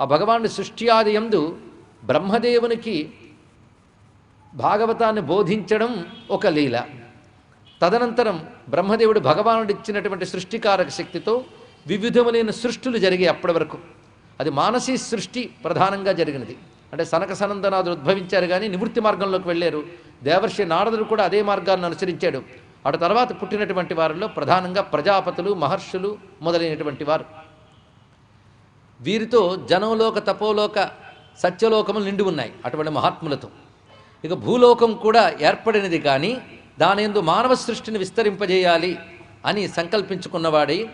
ఆ భగవానుడి సృష్టి ఆదయందు బ్రహ్మదేవునికి భాగవతాన్ని బోధించడం ఒక లీల. తదనంతరం బ్రహ్మదేవుడు భగవానుడు ఇచ్చినటువంటి సృష్టికారక శక్తితో వివిధములైన సృష్టులు జరిగాయి అప్పటి వరకు. అది మానసీ సృష్టి ప్రధానంగా జరిగినది. అంటే సనక సనందనాథులు ఉద్భవించారు కానీ నివృత్తి మార్గంలోకి వెళ్ళారు. దేవర్షి నారదుడు కూడా అదే మార్గాన్ని అనుసరించాడు. అటు తర్వాత పుట్టినటువంటి వారిలో ప్రధానంగా ప్రజాపతులు మహర్షులు మొదలైనటువంటి వారు. వీరితో జనంలోక తపోలోక సత్యలోకములు నిండి ఉన్నాయి. అటువంటి మహాత్ములతో. ఇక భూలోకం కూడా ఏర్పడినది కానీ దానియందు మానవ సృష్టిని విస్తరింపజేయాలి అని సంకల్పించుకున్నవాడై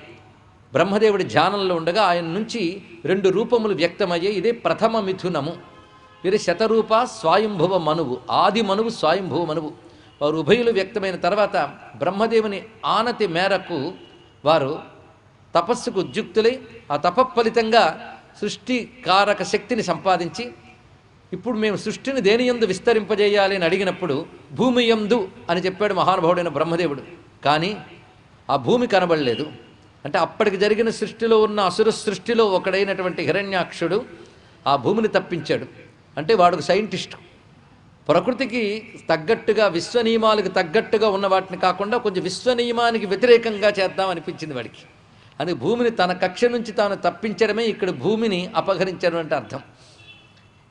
బ్రహ్మదేవుడి ధ్యానంలో ఉండగా ఆయన నుంచి రెండు రూపములు వ్యక్తమయ్యే ఇదే ప్రథమ మిథునము. వీరి శతరూప స్వయంభువ మనువు ఆది మనువు స్వయంభువ మనువు. వారు ఉభయులు వ్యక్తమైన తర్వాత బ్రహ్మదేవుని ఆనతి మేరకు వారు తపస్సుకు ఉద్యుక్తులై ఆ తపఫలితంగా సృష్టికారక శక్తిని సంపాదించి ఇప్పుడు మేము సృష్టిని దేని యందు విస్తరింపజేయాలి అని అడిగినప్పుడు భూమి యందు అని చెప్పాడు మహానుభావుడైన బ్రహ్మదేవుడు. కానీ ఆ భూమి కనబడలేదు. అంటే అప్పటికి జరిగిన సృష్టిలో ఉన్న అసుర సృష్టిలో ఒకడైనటువంటి హిరణ్యాక్షుడు ఆ భూమిని తప్పించాడు. అంటే వాడు సైంటిస్టు. ప్రకృతికి తగ్గట్టుగా విశ్వ నియమాలకు తగ్గట్టుగా ఉన్న వాటిని కాకుండా కొంచెం విశ్వ నియమానికి వ్యతిరేకంగా చేద్దాం అనిపించింది వాడికి. అని భూమిని తన కక్ష నుంచి తాను తప్పించడమే ఇక్కడ భూమిని అపహరించడం అంటే అర్థం.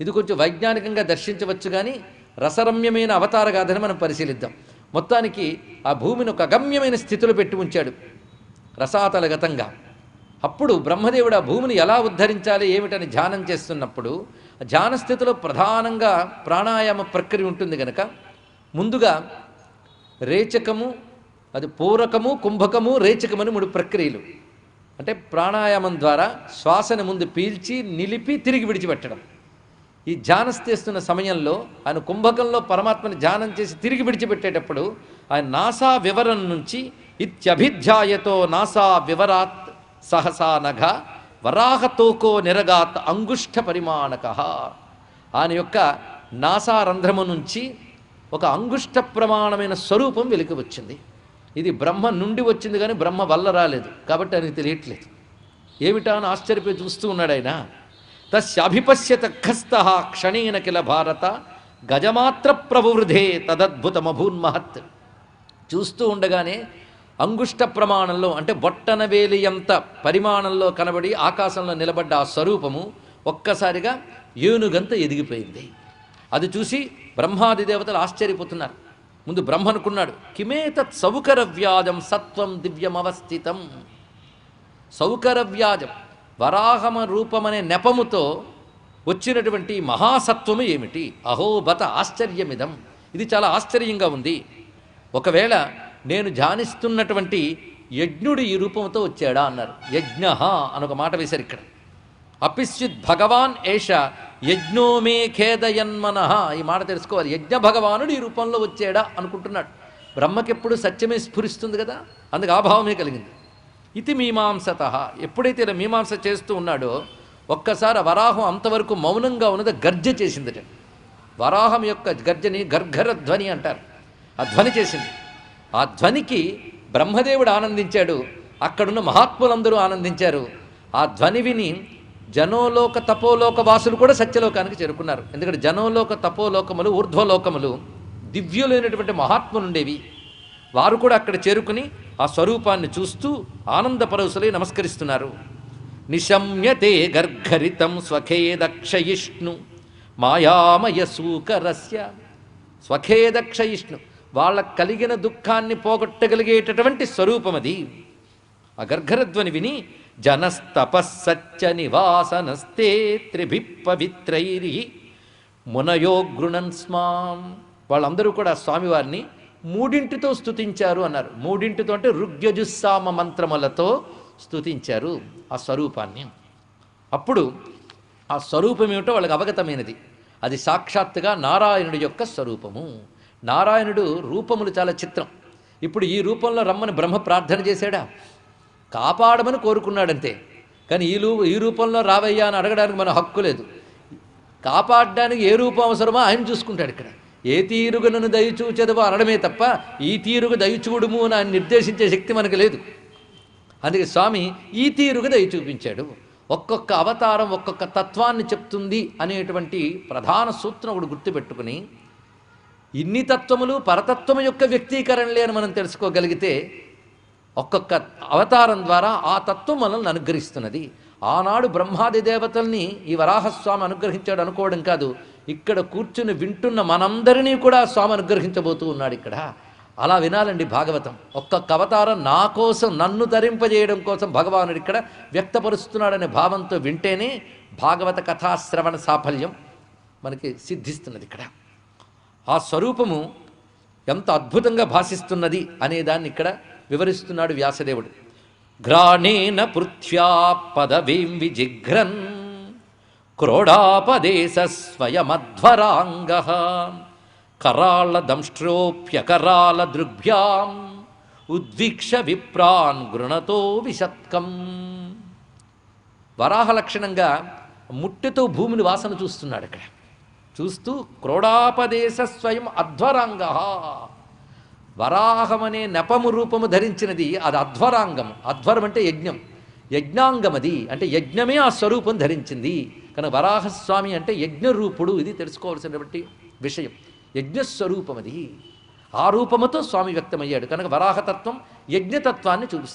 ఇది కొంచెం వైజ్ఞానికంగా దర్శించవచ్చు కానీ రసరమ్యమైన అవతార గాథని మనం పరిశీలిద్దాం. మొత్తానికి ఆ భూమిని ఒక అగమ్యమైన స్థితిలో పెట్టి ఉంచాడు రసాతలగతంగా. అప్పుడు బ్రహ్మదేవుడు ఆ భూమిని ఎలా ఉద్ధరించాలి ఏమిటని ధ్యానం చేస్తున్నప్పుడు ధ్యాన స్థితిలో ప్రధానంగా ప్రాణాయామ ప్రక్రియ ఉంటుంది కనుక ముందుగా రేచకము అది పూరకము కుంభకము రేచకమని మూడు ప్రక్రియలు. అంటే ప్రాణాయామం ద్వారా శ్వాసను ముందు పీల్చి నిలిపి తిరిగి విడిచిపెట్టడం. ఈ ధ్యానం చేస్తున్న సమయంలో ఆయన కుంభకంలో పరమాత్మని ధ్యానం చేసి తిరిగి విడిచిపెట్టేటప్పుడు ఆయన నాసా వివరం నుంచి ఇత్యభిధ్యాయతో నాసా వివరాత్ సహసా నఘ వరాహతోకో నిరగాత్ అంగుష్ఠ పరిమాణక. ఆయన యొక్క నాసా రంధ్రము నుంచి ఒక అంగుష్ట ప్రమాణమైన స్వరూపం వెలికి వచ్చింది. ఇది బ్రహ్మ నుండి వచ్చింది కానీ బ్రహ్మ వల్ల రాలేదు. కాబట్టి ఆయనకు తెలియట్లేదు. ఏమిటా అని ఆశ్చర్యపోయి చూస్తూ ఉన్నాడు ఆయన. తస్యాభిపశ్యత ఖస్త క్షణేన కిల భారత గజమాత్ర ప్రవృధే తదద్భుతమభూన్మహత్. చూస్తూ ఉండగానే అంగుష్ట ప్రమాణంలో అంటే బొట్టన వేలియంత పరిమాణంలో కనబడి ఆకాశంలో నిలబడ్డ ఆ స్వరూపము ఒక్కసారిగా ఏనుగంత ఎదిగిపోయింది. అది చూసి బ్రహ్మాది దేవతలు ఆశ్చర్యపోతున్నారు. ముందు బ్రహ్మ అనుకున్నాడు కిమేతత్ సౌకర వ్యాజం సత్వం దివ్యమవస్థితం. సౌకర వ్యాజం వరాహమ రూపమనే నెపముతో వచ్చినటువంటి మహాసత్వము ఏమిటి? అహోబత ఆశ్చర్యమిదం. ఇది చాలా ఆశ్చర్యంగా ఉంది. ఒకవేళ నేను ధ్యానిస్తున్నటువంటి యజ్ఞుడు ఈ రూపంతో వచ్చాడా? అన్నారు. యజ్ఞ అని ఒక మాట వేశారు ఇక్కడ. అపిశ్చిత్ భగవాన్ ఏష యజ్ఞోమే ఖేదయన్మన ఈ మాట తెలుసుకోవాలి. యజ్ఞ భగవానుడు ఈ రూపంలో వచ్చాడా అనుకుంటున్నాడు. బ్రహ్మకెప్పుడు సత్యమే స్ఫురిస్తుంది కదా? అందుకు ఆభావమే కలిగింది. ఇది మీమాంసత. ఎప్పుడైతే ఇలా మీమాంస చేస్తూ ఉన్నాడో ఒక్కసారి వరాహం అంతవరకు మౌనంగా ఉన్నది గర్జ చేసిందట. వరాహం యొక్క గర్జని గర్ఘర ధ్వని అంటారు. ఆ ధ్వని చేసింది. ఆ ధ్వనికి బ్రహ్మదేవుడు ఆనందించాడు. అక్కడున్న మహాత్ములందరూ ఆనందించారు. ఆ ధ్వని విని జనోలోక తపోలోక వాసులు కూడా సత్యలోకానికి చేరుకున్నారు. ఎందుకంటే జనోలోక తపోలోకములు ఊర్ధ్వలోకములు దివ్యులైనటువంటి మహాత్ములు ఉండేవి వారు కూడా అక్కడ చేరుకుని ఆ స్వరూపాన్ని చూస్తూ ఆనందపరవశులై నమస్కరిస్తున్నారు. నిశమ్యతే గర్ఘరితం స్వఖేదక్షయిష్ణు మాయామయ సూకరస్య. స్వఖేదక్షయిష్ణు వాళ్ళకు కలిగిన దుఃఖాన్ని పోగొట్టగలిగేటటువంటి స్వరూపం అది ఆ గర్ఘరధ్వని విని జనస్తపస్సచ్చ నివాసనస్తే త్రిభి పవిత్రైరి మునయో స్మాం వాళ్ళందరూ కూడా స్వామివారిని మూడింటితో స్తుతించారు అన్నారు. మూడింటితో అంటే ఋగ్యజుస్సామ మంత్రములతో స్తుతించారు ఆ స్వరూపాన్ని. అప్పుడు ఆ స్వరూపం ఏమిటో వాళ్ళకి అవగతమైనది. అది సాక్షాత్తుగా నారాయణుడి యొక్క స్వరూపము. నారాయణుడు రూపములు చాలా చిత్రం. ఇప్పుడు ఈ రూపంలో రమ్మని బ్రహ్మ ప్రార్థన చేశాడా? కాపాడమని కోరుకున్నాడంతే. కానీ ఈ రూ ఈ రూపంలో రావయ్యా అని అడగడానికి మన హక్కు లేదు. కాపాడడానికి ఏ రూపం అవసరమో ఆయన చూసుకుంటాడు ఇక్కడ. ఏ తీరుగు నన్ను దయచూచెదవో అనడమే తప్ప ఈ తీరుగు దయచూడుము అని ఆయన నిర్దేశించే శక్తి మనకు లేదు. అందుకే స్వామి ఈ తీరుగు దయ చూపించాడు. ఒక్కొక్క అవతారం ఒక్కొక్క తత్వాన్ని చెప్తుంది అనేటువంటి ప్రధాన సూత్రం ఒకటి గుర్తుపెట్టుకుని ఇన్ని తత్వములు పరతత్వము యొక్క వ్యక్తీకరణలే అని మనం తెలుసుకోగలిగితే ఒక్కొక్క అవతారం ద్వారా ఆ తత్వం మనల్ని అనుగ్రహిస్తున్నది. ఆనాడు బ్రహ్మాది దేవతల్ని ఈ వరాహస్వామి అనుగ్రహించాడు అనుకోవడం కాదు. ఇక్కడ కూర్చుని వింటున్న మనందరినీ కూడా స్వామి అనుగ్రహించబోతూ ఉన్నాడు ఇక్కడ. అలా వినాలండి భాగవతం. ఒక్కొక్క అవతారం నా కోసం నన్ను ధరింపజేయడం కోసం భగవానుడు ఇక్కడ వ్యక్తపరుస్తున్నాడనే భావంతో వింటేనే భాగవత కథాశ్రవణ సాఫల్యం మనకి సిద్ధిస్తున్నది ఇక్కడ. ఆ స్వరూపము ఎంత అద్భుతంగా భాషిస్తున్నది అనే దాన్ని ఇక్కడ వివరిస్తున్నాడు వ్యాసదేవుడు. ఘ్రాణేన పృథ్వ్యా పదవీం విజిఘ్రన్ క్రోడాపదేశ స్వయమధ్వరాంగ కరాళ దంష్ట్రోప్యకరాళ దృగ్భ్యాం ఉద్వీక్ష విప్రాన్ గృణతో విశత్కం. వరాహ లక్షణంగా ముట్టెతో భూమిని వాసన చూస్తున్నాడు అక్కడ. చూస్తూ క్రోడాపదేశ స్వయం అధ్వరాంగ వరాహం అనే నెపము రూపము ధరించినది అది అధ్వరాంగం అధ్వరం అంటే యజ్ఞం. యజ్ఞాంగమది అంటే యజ్ఞమే ఆ స్వరూపం ధరించింది. కనుక వరాహస్వామి అంటే యజ్ఞరూపుడు ఇది తెలుసుకోవాల్సినటువంటి విషయం. యజ్ఞస్వరూపం అది ఆ రూపముతో స్వామి వ్యక్తమయ్యాడు. కనుక వరాహతత్వం యజ్ఞతత్వాన్ని చూపిస్తుంది.